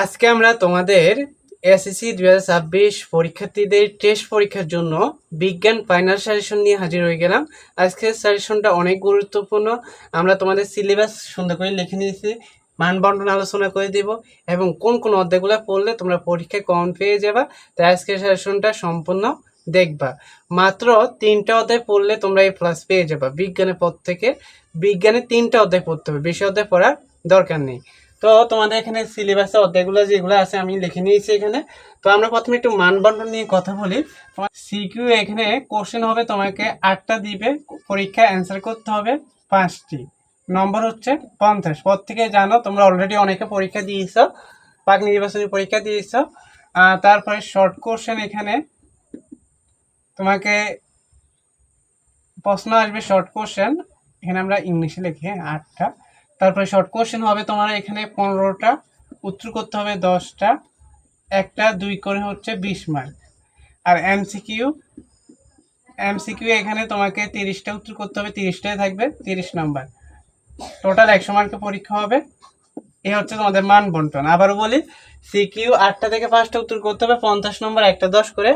আজকে আমরা তোমাদের এসএসসি দু ছাব্বিশ পরীক্ষার্থীদের টেস্ট পরীক্ষার জন্য বিজ্ঞান ফাইনাল সাজেশন নিয়ে হাজির হয়ে গেলাম। আজকের সাজেশনটা অনেক গুরুত্বপূর্ণ। আমরা তোমাদের সিলেবাস সুন্দর করে লিখে নিয়েছি মানবন্টন আলোচনা করে দিব এবং কোন কোন অধ্যায়গুলো পড়লে তোমরা পরীক্ষায় কমন পেয়ে যাবা তাই আজকের সাজেশনটা সম্পূর্ণ দেখবা। মাত্র তিনটা অধ্যায় পড়লে তোমরা এই প্লাস পেয়ে যাবা। বিজ্ঞানের পর থেকে বিজ্ঞানের তিনটা অধ্যায় পড়তে হবে। বেশি অধ্যায় পড়ার দরকার নেই। তো তোমাদের এখানে সিলেবাসে অধ্যায়গুলো যেগুলো আছে আমি লিখে নিয়েছি এখানে। তো আমরা প্রথমে একটু মানবন্টন নিয়ে কথা বলি। তোমার সিকিউ এখানে কোশ্চেন হবে তোমাকে আটটা দিবে পরীক্ষা অ্যান্সার করতে হবে পাঁচটি। নম্বর হচ্ছে পঞ্চাশ। পর থেকে জানো তোমরা অলরেডি অনেকে পরীক্ষা দিয়েছ পাক নির্বাচনী পরীক্ষা দিয়েছ। তারপরে শর্ট কোশ্চেন এখানে তোমাকে প্রশ্ন আসবে শর্ট কোশ্চেন এখানে আমরা ইংলিশে লিখি হ্যাঁ, আটটা। তারপরে শর্ট কোশ্চেন হবে তোমার এখানে পনেরোটা, উত্তর করতে হবে দশটা, একটা, দুই করে হচ্ছে বিশ মার্ক আর এমসিকিউ এমসিকিউ এখানে তোমাকে তিরিশটা উত্তর করতে হবে, তিরিশটাই থাকবে, তিরিশ নাম্বার টোটাল একশো মার্কের পরীক্ষা হবে। এ হচ্ছে তোমাদের মান বন্টন। আবারও বলি সিকিউ আটটা থেকে পাঁচটা উত্তর করতে হবে, পঞ্চাশ নম্বর একটা দশ করে,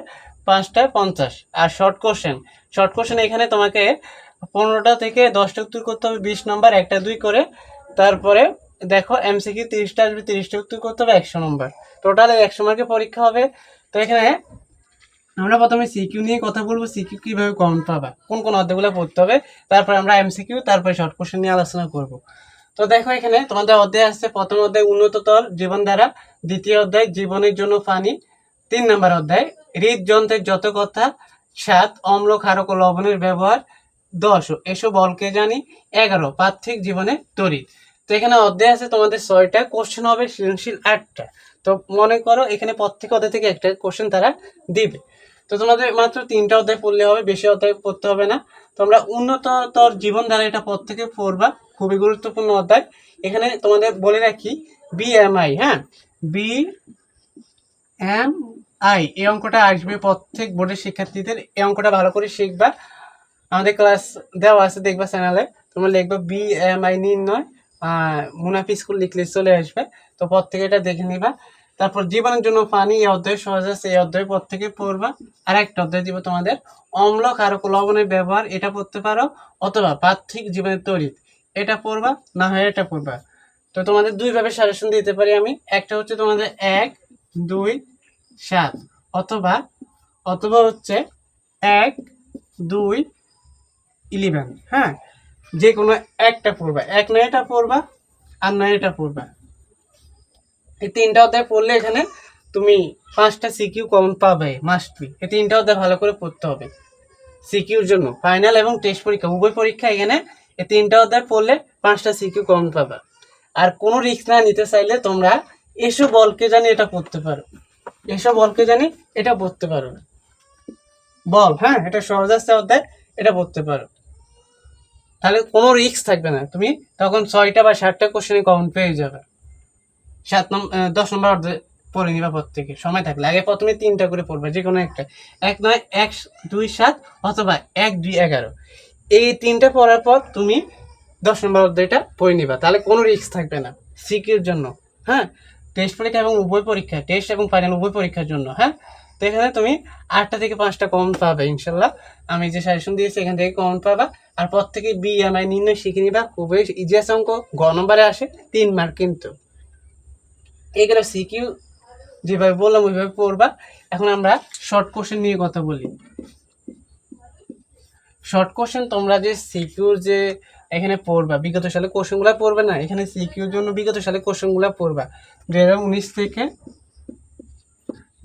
পাঁচটা পঞ্চাশ। আর শর্ট কোশ্চেন শর্ট কোশ্চেন এখানে তোমাকে পনেরোটা থেকে দশটা উত্তর করতে হবে, বিশ নম্বর, একটা, দুই করে। তারপরে দেখো এমসিকিউ তিরিশটা আসবে, তিরিশটা উত্তর করতে হবে, একশো নম্বর। টোটাল একশো মার্কের পরীক্ষা হবে। তো এখানে আমরা প্রথমে সিকিউ নিয়ে কথা বলব সিকিউ কীভাবে কমন পাবা, কোন কোন অধ্যায়গুলো পড়তে হবে, তারপরে আমরা এমসিকিউ তারপরে শর্ট কোশ্চেন নিয়ে আলোচনা করব। তো দেখো এখানে তোমাদের অধ্যায় আসছে প্রথম অধ্যায় উন্নততর জীবন দ্বারা দ্বিতীয় অধ্যায়, জীবনের জন্য পানি তিন নম্বর অধ্যায়, হৃদযন্ত্রের যত কথা সাত অম্ল, ক্ষারক ও লবণের ব্যবহার। দশ এসব বলকে জানি, এগারো পার্থিক জীবনে তড়িৎ তো এখানে অধ্যায় আছে, তোমাদের ছয়টা কোশ্চেন হবে, সৃজনশীল আটটা। তো মনে করো, এখানে প্রত্যেক অধ্যায় থেকে একটা কোশ্চেন তারা দিবে। তো তোমাদের মাত্র তিনটা অধ্যায় পড়লে হবে, বেশি অধ্যায় পড়তে হবে না। তোমরা উন্নততর জীবন ধারা এটা পর থেকে পড়বা, খুবই গুরুত্বপূর্ণ অধ্যায়। এখানে তোমাদের বলে রাখি বিএমআই হ্যাঁ? বি এম আই এই অঙ্কটা আসবে প্রত্যেক বোর্ডের শিক্ষার্থীদের, এই অঙ্কটা ভালো করে শিখবা। আমাদের ক্লাস দেওয়া আছে, দেখবা চ্যানেলে তোমরা লিখবা বি এম আই নির্ণয় মুনাফি স্কুল লিখলে চলে আসবে। তো পর থেকে এটা দেখে নিবা। তারপর জীবনের জন্য পানি, এই অধ্যায় সহজ আছে, এই অধ্যায় পর থেকে পড়বা। আর একটা অধ্যায় দিব তোমাদের। অম্ল কারক লবণের ব্যবহার, এটা পড়তে পারো, অথবা পার্থিক জীবনের তড়িৎ, এটা পড়বা, না হয় এটা পড়বা। তো তোমাদের দুইভাবে সাজেশন দিতে পারি আমি। একটা হচ্ছে তোমাদের এক, দুই, সাত, অথবা অথবা হচ্ছে এক, দুই ইলেভেন হ্যাঁ? যে কোনো একটা পড়বা। এক নয় এটা পড়বা, আর নয়টা পড়বা। এই তিনটা অধ্যায় পড়লে এখানে তুমি পাঁচটা সিকিউ কমন পাবে মাস্ট বি এই তিনটা অধ্যায় ভালো করে পড়তে হবে সিকিউর জন্য। ফাইনাল এবং টেস্ট পরীক্ষা, উভয় পরীক্ষা এখানে এই তিনটা অধ্যায় পড়লে পাঁচটা সিকিউ কমন পাবা। আর কোনো রিস্ক না নিতে চাইলে তোমরা এসব বলকে জানি এটা পড়তে পারো। এসব বলকে জানি এটা পড়তে পারো। বল হ্যাঁ? এটা সহজ অধ্যায়, এটা পড়তে পারো। তাহলে কোনো রিস্ক থাকবে না। তুমি তখন ছয়টা বা সাতটা কোশ্চেনে কমন পেয়ে যাবে। সাত নম্বর দশ নম্বর অর্ধে পড়ে নিবা প্রত্যেকে। সময় থাকলে। আগে প্রথমে তিনটা করে পড়বে যে কোনো একটা। এক নয়, এক, দুই, সাত অথবা এক, দুই, এগারো। এই তিনটা পড়ার পর তুমি দশ নম্বর অধ্যায়টা পড়ে নিবা। তাহলে কোনো রিস্ক থাকবে না সিকিউর জন্য। হ্যাঁ? টেস্ট পরীক্ষা এবং উভয় পরীক্ষা টেস্ট এবং ফাইনাল উভয় পরীক্ষার জন্য। হ্যাঁ? তো এখানে তুমি আটটা থেকে পাঁচটা কমন পাবে, ইনশাল্লাহ। আমি যে সাজেশন দিয়েছি, এখান থেকে কমন পাবা। আর প্রত্যেকে বিএমআই নির্ণয় শিখে নিবা। খুবই ইজিয়াস অঙ্ক, গ নম্বরে আসে, তিন মার্ক কিন্তু। এগুলো সিকিউ যেভাবে বললাম, ওইভাবে পড়বা। এখন আমরা শর্ট কোশ্চেন নিয়ে কথা বলি। শর্ট কোশ্চেন তোমরা যে সিকিউর যে এখানে পড়বা, বিগত সালে কোশ্চেনগুলো পড়বে না, এখানে সিকিউর জন্য বিগত সালে কোশ্চেনগুলো পড়বা। দু হাজার উনিশ থেকে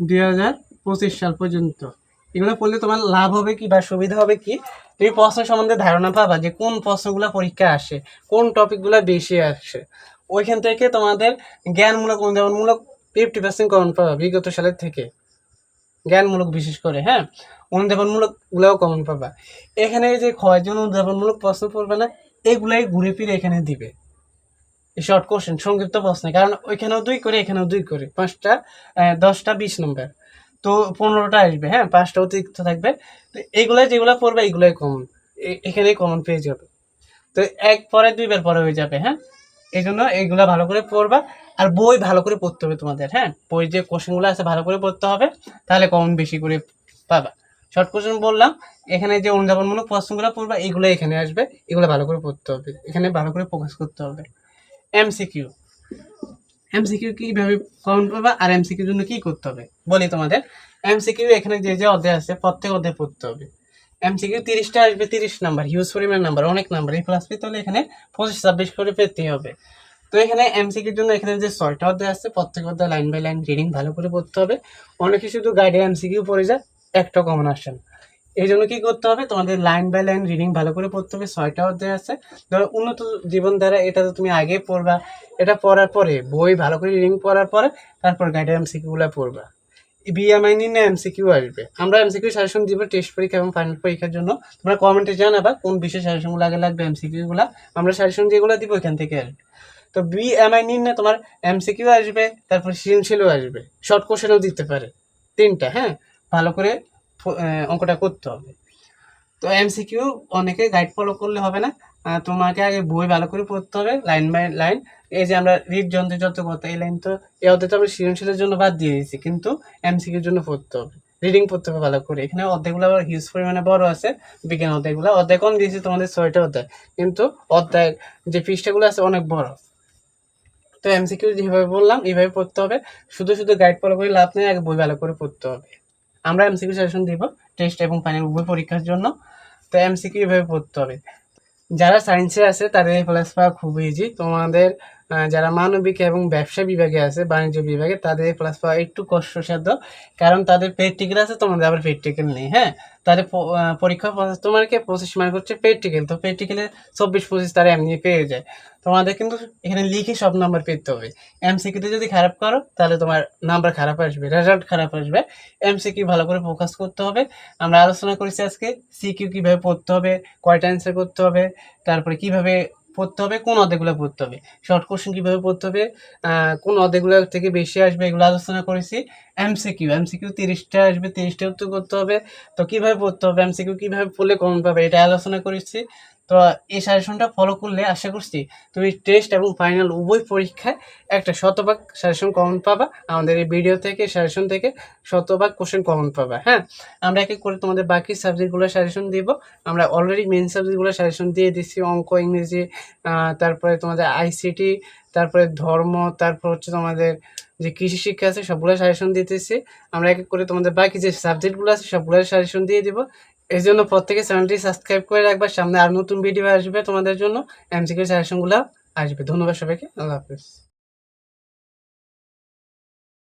দুই হাজার পঁচিশ সাল পর্যন্ত। এগুলো পড়লে তোমার লাভ হবে কি বা সুবিধা হবে কি? তুমি প্রশ্ন সম্বন্ধে ধারণা পাবা যে কোন প্রশ্নগুলো পরীক্ষা আসে, কোন টপিকগুলো বেশি আসে। ওইখান থেকে তোমাদের জ্ঞানমূলক উদ্ভাবনমূলক ফিফটি পার্সেন্ট কমন পাবা বিগত সালের থেকে। জ্ঞানমূলক বিশেষ করে হ্যাঁ? অনুধাবনমূলক গুলাও কমন পাবা। এখানে যে কয়জন উদ্ভাবনমূলক প্রশ্ন পড়বে না, এগুলাই ঘুরে ফিরে এখানে দিবে। শর্ট কোশ্চেন সংক্ষিপ্ত প্রশ্নে। কারণ ওইখানেও দুই করে, এখানেও দুই করে। পাঁচটা দশটা, বিশ নম্বর তো পনেরোটা আসবে হ্যাঁ পাঁচটা অতিরিক্ত থাকবে। তো এইগুলাই যেগুলো পড়বে এইগুলাই কমন এখানেই কমন পেয়ে যাবে। তো এক পরে দুইবার পরে হয়ে যাবে হ্যাঁ? এই জন্য এইগুলা ভালো করে পড়বা। আর বই ভালো করে পড়তে হবে তোমাদের হ্যাঁ? বই যে কোশ্চেনগুলো আছে ভালো করে পড়তে হবে, তাহলে কমন বেশি করে পাবা। শর্ট কোশ্চেন বললাম, এখানে যে অনুধাবনমূলক প্রশ্নগুলো পড়বা, এগুলো এখানে আসবে। এগুলো ভালো করে পড়তে হবে। এখানে ভালো করে ফোকাস করতে হবে। এমসিকিউ এমসিকিউ কীভাবে কমন পাবা আর এমসিকিউর জন্য কি করতে হবে? বলি তোমাদের। এমসিকিউ এখানে যে যে অধ্যায় আছে, প্রত্যেক অধ্যায় পড়তে হবে। এমসিকিউ তিরিশটা আসবে, তিরিশ নাম্বার হিউজ পরিমাণ নাম্বার, অনেক নাম্বার। এই প্লাস পেতে হলে এখানে পঁচিশ, ছাব্বিশ করে পেতে হবে। তো এখানে এমসিকিউর জন্য এখানে যে ছয়টা অধ্যায় আছে, প্রত্যেক অধ্যায় লাইন বাই লাইন রিডিং ভালো করে পড়তে হবে। অনেকে শুধু গাইডে এমসিকিউ পড়ে যায়, একটা কমন আসে না। এই জন্য কি করতে হবে? তোমাদের লাইন বাই লাইন রিডিং ভালো করে পড়তে হবে। ছয়টা অধ্যায় আছে। ধরো, উন্নত জীবন দ্বারা এটা তো তুমি আগে পড়বা। এটা পড়ার পরে, বই ভালো করে রিডিং পড়ার পরে, তারপর গাইডে এমসিকিউগুলো পড়বা। বিএমআই নিয়ে এমসিকিউ আসবে। আমরা এমসিকিউ সাজেশন দিব টেস্ট পরীক্ষা এবং ফাইনাল পরীক্ষার জন্য। তোমরা কমেন্টে জানাবা কোন বিষয়ে সাজেশনগুলো আগে লাগবে এমসিকিউগুলো আমরা সাজেশন যেগুলো দিব ওইখান থেকে আসবে। তো বিএমআই নিয়ে তোমার এমসিকিউ আসবে, তারপর সৃজনশীলও আসবে। শর্ট কোশ্চেনও দিতে পারে। তিনটা হ্যাঁ? ভালো করে অঙ্কটা করতে হবে। তো এমসিকিউ অনেকে গাইড ফলো করলে হবে না। তোমাকে আগে বই ভালো করে পড়তে হবে লাইন বাই লাইন এই যে আমরা রিড যন্ত্র যত কথা এই লাইন তো, এই তো আমরা সৃজনশীলের জন্য বাদ দিয়ে দিয়েছি, কিন্তু এমসিকিউর জন্য পড়তে হবে। রিডিং পড়তে হবে ভালো করে। এখানে অর্ধেকগুলো আবার হিউজ পরিমাণে বড় আছে, বিজ্ঞান অর্ধেকগুলো অর্ধেক কম দিয়েছি, তোমাদের ছয়টা অধ্যায়। কিন্তু অর্ধেক যে পৃষ্ঠাগুলো আছে অনেক বড়। তো এমসিকিউ যেভাবে বললাম, এইভাবে পড়তে হবে। শুধু শুধু গাইড ফলো করে লাভ নেই, আগে বই ভালো করে পড়তে হবে। আমরা এমসিকিউ সেশন দিব টেস্ট এবং ফাইনাল উভয় পরীক্ষার জন্য। তো এমসিকিউ এভাবে পড়তে হবে। যারা সায়েন্সে আছে, তাদের প্লাস পাওয়া খুব ইজি তোমাদের যারা মানবিক এবং ব্যবসা বিভাগে আছে, বাণিজ্য বিভাগে, তাদের প্লাস পাওয়া একটু কষ্টসাধ্য। কারণ তাদের প্র্যাকটিক্যাল আছে, তোমাদের আবার প্র্যাকটিক্যাল নেই হ্যাঁ? তাদের পরীক্ষা তোমাকে পঁচিশ মার্ক হচ্ছে প্র্যাকটিক্যাল তো প্র্যাকটিক্যালে চব্বিশ, পঁচিশ তারা এমনি পেয়ে যায়। তোমাদের কিন্তু এখানে লিখে সব নাম্বার পেতে হবে। এমসিকিউতে যদি খারাপ করো, তাহলে তোমার নাম্বার খারাপ আসবে রেজাল্ট খারাপ আসবে। এমসিকিউ ভালো করে ফোকাস করতে হবে। আমরা আলোচনা করেছি আজকে সিকিউ কীভাবে পড়তে হবে, কয়টা অ্যান্সার করতে হবে, তারপরে কীভাবে পড়তে হবে, কোন অধ্যায়গুলো পড়তে হবে? শর্ট কোশ্চেন কীভাবে পড়তে হবে? কোন অধ্যায়গুলো থেকে বেশি আসবে এগুলো আলোচনা করেছি। এমসিকিউ এমসিকিউ তিরিশটা আসবে, তিরিশটা উত্তর করতে হবে। তো কীভাবে পড়তে হবে? এমসিকিউ কীভাবে পড়লে কমন পাবে? এটা আলোচনা করেছি। তো এই সাজেশনটা ফলো করলে আশা করছি তুমি টেস্ট এবং ফাইনাল উভয় পরীক্ষায় একটা শতভাগ সাজেশন কমন পাবা। আমাদের এই ভিডিও থেকে সাজেশন থেকে শতভাগ কোশ্চেন কমন পাবা হ্যাঁ? আমরা এক এক করে তোমাদের বাকি সাবজেক্টগুলো সাজেশন দিব। আমরা অলরেডি মেন সাবজেক্টগুলো সাজেশন দিয়ে দিচ্ছি অঙ্ক, ইংরেজি তারপরে তোমাদের আইসিটি তারপরে ধর্ম, তারপর হচ্ছে তোমাদের যে কৃষি শিক্ষা আছে সবগুলো সাজেশন দিতেছি। আমরা এক এক করে তোমাদের বাকি যে সাবজেক্টগুলো আছে সবগুলো সাজেশন দিয়ে দিব। এই জন্য প্রত্যেকে চ্যানেলটি সাবস্ক্রাইব করে রাখবে। সামনে আর নতুন ভিডিও আসবে তোমাদের জন্য। এমসিকিউ সাজেশনগুলো আসবে। ধন্যবাদ সবাইকে। আল্লাহ হাফিজ।